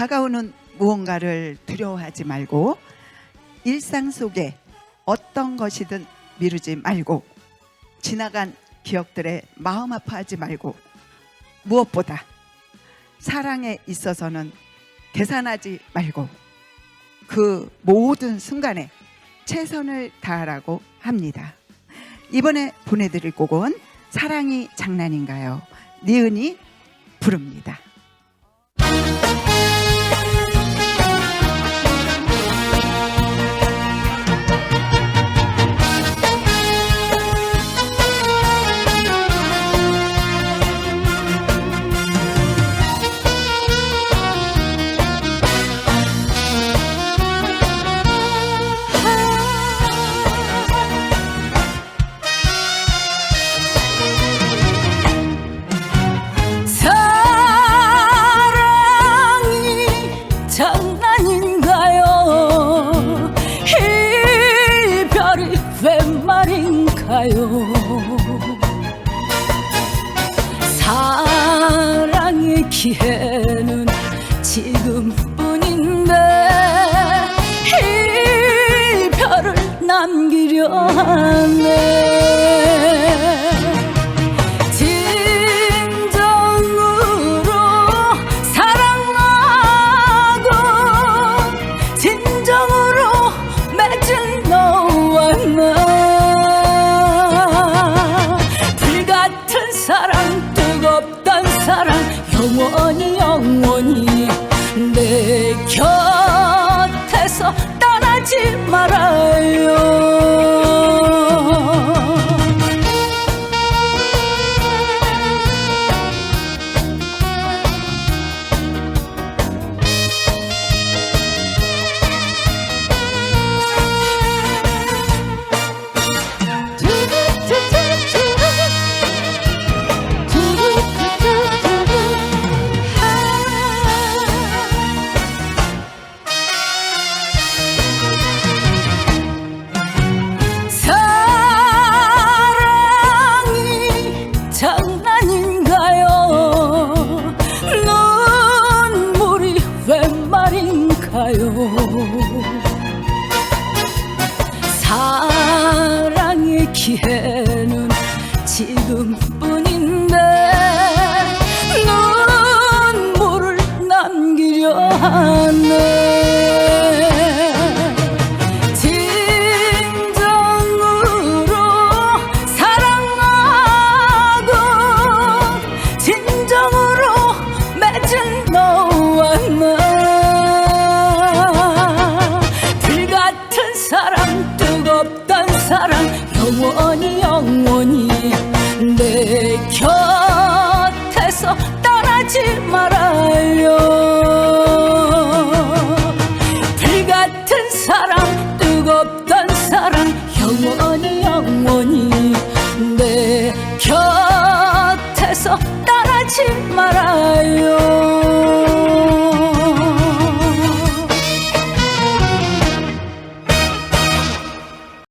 다가오는 무언가를 두려워하지 말고 일상 속에 어떤 것이든 미루지 말고 지나간 기억들에 마음 아파하지 말고 무엇보다 사랑에 있어서는 계산하지 말고 그 모든 순간에 최선을 다하라고 합니다. 이번에 보내드릴 곡은 사랑이 장난인가요? 니은이 부릅니다. 사랑의 기회는 지금뿐인데 이별을 남기려 하네 영원히 영원히 내 곁에서 떠나지 말아요 가요? 사랑의 기회